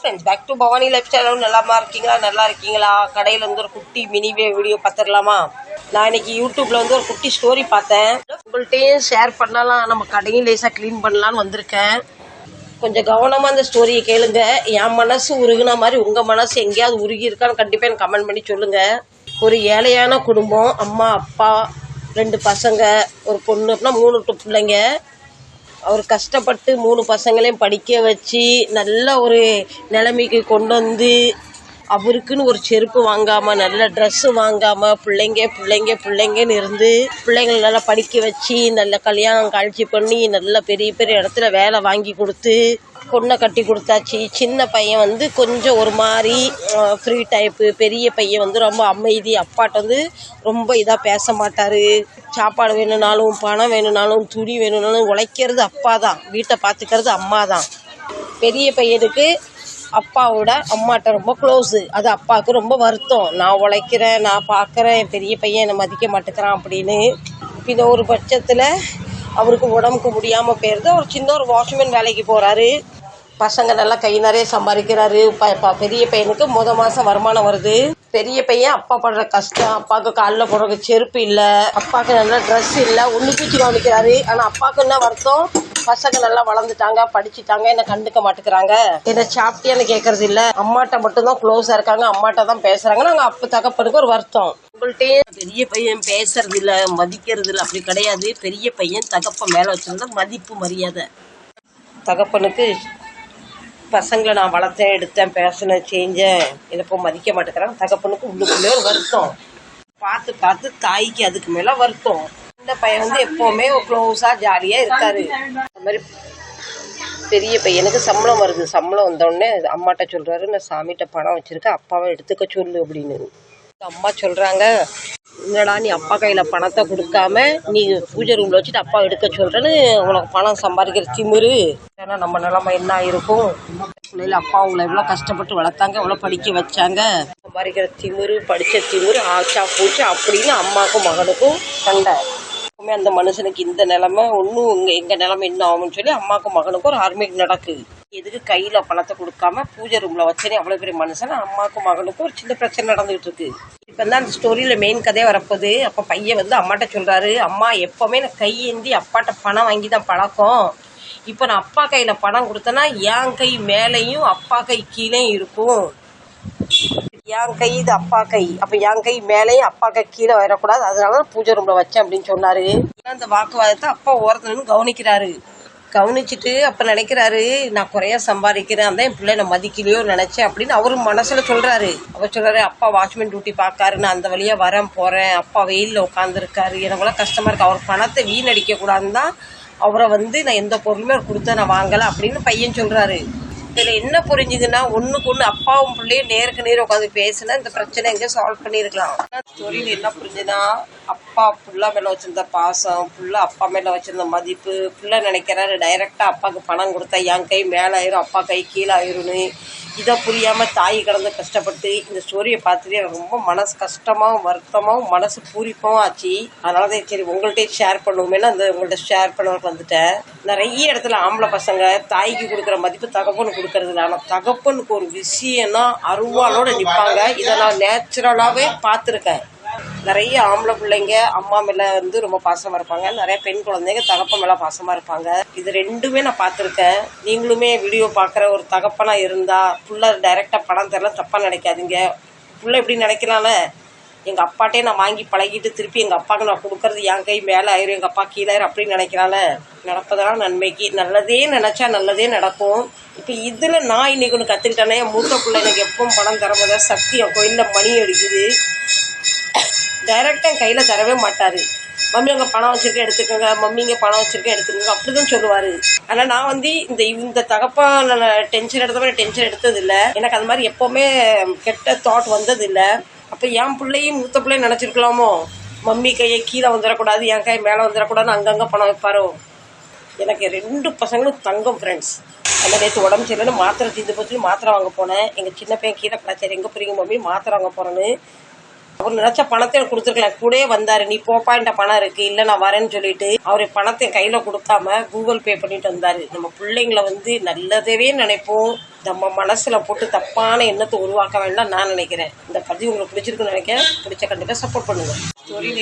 Friends back to Bhavani lifestyle நல்லாமா இருக்கீங்களா? நல்லா இருக்கீங்களா? கடையில் வந்து ஒரு குட்டி மினி வீடியோ பார்த்துடலாமா? நான் இன்னைக்கு யூடியூப்ல வந்து ஒரு குட்டி ஸ்டோரி பார்த்தேன். உங்கள்கிட்டயும் ஷேர் பண்ணலாம். நம்ம கடையும் லேசாக க்ளீன் பண்ணலான்னு வந்திருக்கேன். கொஞ்சம் கவனமாக அந்த ஸ்டோரியை கேளுங்க. என் மனசு உருகுன மாதிரி உங்கள் மனசு எங்கேயாவது உருகி இருக்கான்னு கண்டிப்பாக எனக்கு கமெண்ட் பண்ணி சொல்லுங்கள் ஒரு ஏழையான குடும்பம் அம்மா அப்பா ரெண்டு பசங்க ஒரு பொண்ணு அப்படின்னா மூணு பிள்ளைங்க. அவர் கஷ்டப்பட்டு மூணு பசங்களையும் படிக்க வச்சு நல்ல ஒரு நிலைமைக்கு கொண்டு வந்து அவருக்குன்னு ஒரு செருப்பு வாங்காமல் நல்ல ட்ரெஸ்ஸு வாங்காமல் பிள்ளைங்க பிள்ளைங்க பிள்ளைங்கன்னு இருந்து பிள்ளைங்களை நல்லா படிக்க வச்சு நல்ல கல்யாணம் காட்சி பண்ணி நல்ல பெரிய பெரிய இடத்துல வேலை வாங்கி கொடுத்து பொண்ணை கட்டி கொடுத்தாச்சு. சின்ன பையன் வந்து கொஞ்சம் ஒரு மாதிரி ஃப்ரீ டைப்பு பெரிய பையன் வந்து ரொம்ப அமைதி. அப்பாட்ட வந்து ரொம்ப இதாக பேச மாட்டார். சாப்பாடு வேணும்னாலும் பணம் வேணும்னாலும் துணி வேணும்னாலும் உழைக்கிறது அப்பா தான். வீட்டை பார்த்துக்கிறது அம்மா தான். பெரிய பையனுக்கு அப்பாவோட அம்மாட்ட ரொம்ப க்ளோஸு அது அப்பாவுக்கு ரொம்ப வருத்தம். நான் உழைக்கிறேன் நான் பார்க்குறேன் என் பெரிய பையன் என்னை மதிக்க மாட்டேங்கிறான் அப்படின்னு. பின்ன ஒரு பட்சத்தில் அவருக்கு உடம்புக்கு முடியாமல் போயிருது அவர் சின்ன ஒரு வாட்ச்மேன் வேலைக்கு போகிறாரு பசங்க நல்லா கை நிறைய சம்பாதிக்கிறாரு. ப- ப- பெரிய பையனுக்கு முத மாதம் வருமானம் வருது. பெரிய பையன் அப்பா படுற கஷ்டம். அப்பாவுக்கு காலில் போடுறதுக்கு செருப்பு இல்லை. அப்பாவுக்கு நல்ல ட்ரெஸ் இல்லை. ஒன்று பூச்சி கவனிக்கிறாரு ஆனால் அப்பாவுக்கு என்ன வருத்தம்? பசங்க நல்லா வளர்ந்துட்டாங்க படிச்சுட்டாங்க. என்ன கண்டுக்க மாட்டேங்கிறாங்க? என்ன சாப்பிட்டியான்னு கேட்கறது இல்ல. அம்மாட்ட மட்டும்தான் க்ளோஸா இருக்காங்க. அம்மாட்ட தான் பேசுறாங்க. நாங்க அப்ப தகப்பனுக்கு ஒரு வருத்தம். உங்கள்கிட்டயும் பெரிய பையன் பேசுறது இல்ல மதிக்கிறது இல்ல அப்படி கிடையாது. பெரிய பையன் தகப்பன் மேல வச்சிருந்தா மதிப்பு மரியாதை. தகப்பனுக்கு பசங்களை நான் வளர்த்தேன் எடுத்தேன் பேசினேன் செஞ்சேன். இதை இப்போ மதிக்க மாட்டேங்கிறாங்க. தகப்பனுக்கு உள்ளுக்குள்ளே ஒரு வருத்தம். பார்த்து பார்த்து தாய்க்கு அதுக்கு மேலே வருத்தம். இந்த பையன் வந்து எப்போவுமே க்ளோஸாக ஜாலியாக இருக்காரு. அந்த மாதிரி பெரிய பையனுக்கு சம்பளம் வருது. சம்பளம் வந்தோடனே அம்மாட்ட சொல்கிறாரு நான் சாமிகிட்ட பணம் வச்சுருக்கேன். அப்பாவை எடுத்துக்க சொல்லு அப்படின்னு. அம்மா சொல்கிறாங்க என்னடா நீ அப்பா கையில் பணத்தை கொடுக்காம நீ பூஜை ரூமில் வச்சுட்டு அப்பா எடுக்க சொல்கிறேன்னு உனக்கு பணம் சம்பாதிக்கிற திமுரு. ஏன்னா நம்ம நிலைமை என்ன இருக்கும் பிள்ளைகள் அப்பா அவங்கள எவ்வளோ கஷ்டப்பட்டு வளர்த்தாங்க எவ்வளோ படிக்க வச்சாங்க? சம்பாதிக்கிற திமிரு படித்த திமிரு ஆச்சா பூச்சா அப்படின்னு அம்மாக்கும் மகனுக்கும் சண்டை. எப்பவுமே அந்த மனுஷனுக்கு இந்த நிலமை ஒன்றும் இங்கே எங்கள் நிலமை என்ன ஆகும்னு சொல்லி அம்மாக்கும் மகனுக்கும் ஒரு ஆர்மிக் நடக்குது. எதுக்கு கையில் பணத்தை கொடுக்காம பூஜை ரூமில் வச்சேனே அவ்வளோ பெரிய மனுஷன் அம்மாக்கும் மகனுக்கும் ஒரு சின்ன பிரச்சனை நடந்துகிட்டு இருக்கு. இப்போ தான் அந்த ஸ்டோரியில் மெயின் கதையே வரப்போகுது. அப்போ பையன் வந்து அம்மாட்ட சொல்கிறாரு அம்மா எப்போவுமே நான் கையேந்தி அப்பாட்ட பணம் வாங்கி தான் பழக்கம். இப்போ நான் அப்பா கையில் பணம் கொடுத்தேன்னா என் கை மேலேயும் அப்பா கை கீழே இருக்கும். என் கை இது அப்பா கை. அப்போ என் கை மேலேயும் அப்பா கை கீழே வரக்கூடாது. அதனால தான் பூஜை ரூம்ல வச்சேன் அப்படின்னு சொன்னாரு. அந்த வாக்குவாதத்தை அப்பா ஓரத்துலன்னு கவனிக்கிறாரு. கவனிச்சுட்டு அப்போ நினைக்கிறாரு நான் குறைய சம்பாதிக்கிறேன். அந்த என் பிள்ளை நான் மதிக்கலையோ நினைச்சேன். அப்படின்னு அவரு மனசுல சொல்றாரு. அவர் சொல்றாரு அப்பா வாட்ச்மேன் டியூட்டி பார்க்காரு. நான் அந்த வழியா வரேன் போறேன். அப்பா வெயிலில் உட்காந்துருக்காரு எனக்குலாம் கஷ்டமா இருக்கு. அவர் பணத்தை வீணடிக்க கூடாதுன்னு தான் அவரை வந்து நான் எந்த பொருளுமே கொடுத்த நான் வாங்கலை அப்படின்னு பையன் சொல்கிறாரு இதில் என்ன புரிஞ்சுதுன்னா ஒண்ணுக்கு ஒண்ணு அப்பாவும் பிள்ளையும் நேருக்கு நேர் உட்காந்து பேசினா இந்த பிரச்சனை எங்க சால்வ் பண்ணிருக்கலாம் ஸ்டோரியில என்ன புரிஞ்சுதுன்னா அப்பா புள்ள மேல வச்சிருந்த பாசம் புள்ள அப்பா மேல வச்சிருந்த மதிப்பு புள்ள நினைக்கிறாரு டைரக்டா அப்பாவுக்கு பணம் கொடுத்தா என் கை மேல ஆயிரும் அப்பா கை கீழே ஆயிரும்னு. இதை புரியாம தாய் கடந்து கஷ்டப்பட்டு இந்த ஸ்டோரியை பார்த்துட்டு எனக்கு ரொம்ப மனசு கஷ்டமாவும் வருத்தமாவும் மனசு பூரிப்பாகவும் ஆச்சு. அதனால தான் சரி உங்கள்கிட்ட ஷேர் பண்ணுவோமேனு அந்த உங்கள்கிட்ட ஷேர் பண்ண வந்துட்டேன். நிறைய இடத்துல ஆம்பளை பசங்க தாய்க்கு கொடுக்குற மதிப்பு தகப்பன் கொடுக்கறது இல்லை ஆனால் தகப்பனுக்கு ஒரு விஷயம்னா அருவாளோட நிற்பாங்க இதை நான் நேச்சுரலாகவே பார்த்துருக்கேன். நிறைய ஆம்பளை பிள்ளைங்க அம்மா மேலே வந்து ரொம்ப பாசமாக இருப்பாங்க. நிறைய பெண் குழந்தைங்க தகப்பன் மேல பாசமாக இருப்பாங்க. இது ரெண்டுமே நான் பார்த்துருக்கேன். நீங்களுமே வீடியோ பார்க்குற ஒரு தகப்பனாக இருந்தால் ஃபுல்லாக டைரெக்டாக படம் தெரில தப்பாக நினைக்காதீங்க. புள்ள எப்படி நினைக்கலாம்ல எங்க அப்பாட்டே நான் வாங்கி பழகிட்டு திருப்பி எங்க அப்பாவுக்கு நான் கொடுக்கறது என் கை மேல ஆயிரும் எங்க அப்பா கீழே ஆயிரும் அப்படின்னு நினைக்கிறால நடப்பதெல்லாம் நன்மைக்கு. நல்லதே நினைச்சா நல்லதே நடக்கும். இப்போ இதுல நான் இன்னைக்கு ஒன்று கத்துக்கிட்டேனே என் மூத்த பிள்ளை எனக்கு எப்பவும் பணம் தரப்போதா சத்தியம் கோயில்ல மணி அடிக்குது. டைரெக்டாக என் கையில் தரவே மாட்டார். மம்மி அங்கே பணம் வச்சுருக்கேன் எடுத்துக்கோங்க. மம்மிங்க பணம் வச்சுருக்கேன் எடுத்துக்கோங்க. அப்படி தான் சொல்லுவார். ஆனால் நான் வந்து இந்த இந்த தகப்பான டென்ஷன் எடுத்த மாதிரி டென்ஷன் எடுத்ததில்லை. எனக்கு அது மாதிரி எப்போவுமே கெட்ட தாட் வந்ததில்லை. அப்போ என் பிள்ளையும் மூத்த பிள்ளையும் நினச்சிருக்கலாமோ? மம்மி கையை கீழே வந்துடக்கூடாது என் கை மேலே வந்துடக்கூடாதுன்னு அங்கங்கே பணம் வைப்பாரோ எனக்கு ரெண்டு பசங்களும் தங்கம் ஃப்ரெண்ட்ஸ் அந்த நேற்று உடம்பு சரியில்லைன்னு மாத்திரை தீர்ந்து போச்சு மாத்திரை வாங்க போனேன். எங்கள் சின்ன பையன் கீழே கிடச்சாரு. எங்கே போறீங்க மம்மி? மாத்திரை வாங்க போகிறேன்னு அவர் நினச்ச பணத்தை கொடுத்துருக்கலாம். கூட வந்தார். நீ போப்பா என்கிட்ட பணம் இருக்குது இல்லை நான் வரேன்னு சொல்லிட்டு அவர் பணத்தை கையில் கொடுக்காம கூகுள் பே பண்ணிட்டு வந்தார். நம்ம பிள்ளைங்களை வந்து நல்லதவே நினைப்போம். நம்ம மனசில் போட்டு தப்பான எண்ணத்தை உருவாக்க வேண்டாம் நான் நினைக்கிறேன். இந்த பதிவு உங்களுக்கு பிடிச்சிருக்குன்னு நினைக்கிறேன். பிடிச்ச கண்டிப்பாக சப்போர்ட் பண்ணுங்கள் தொழில்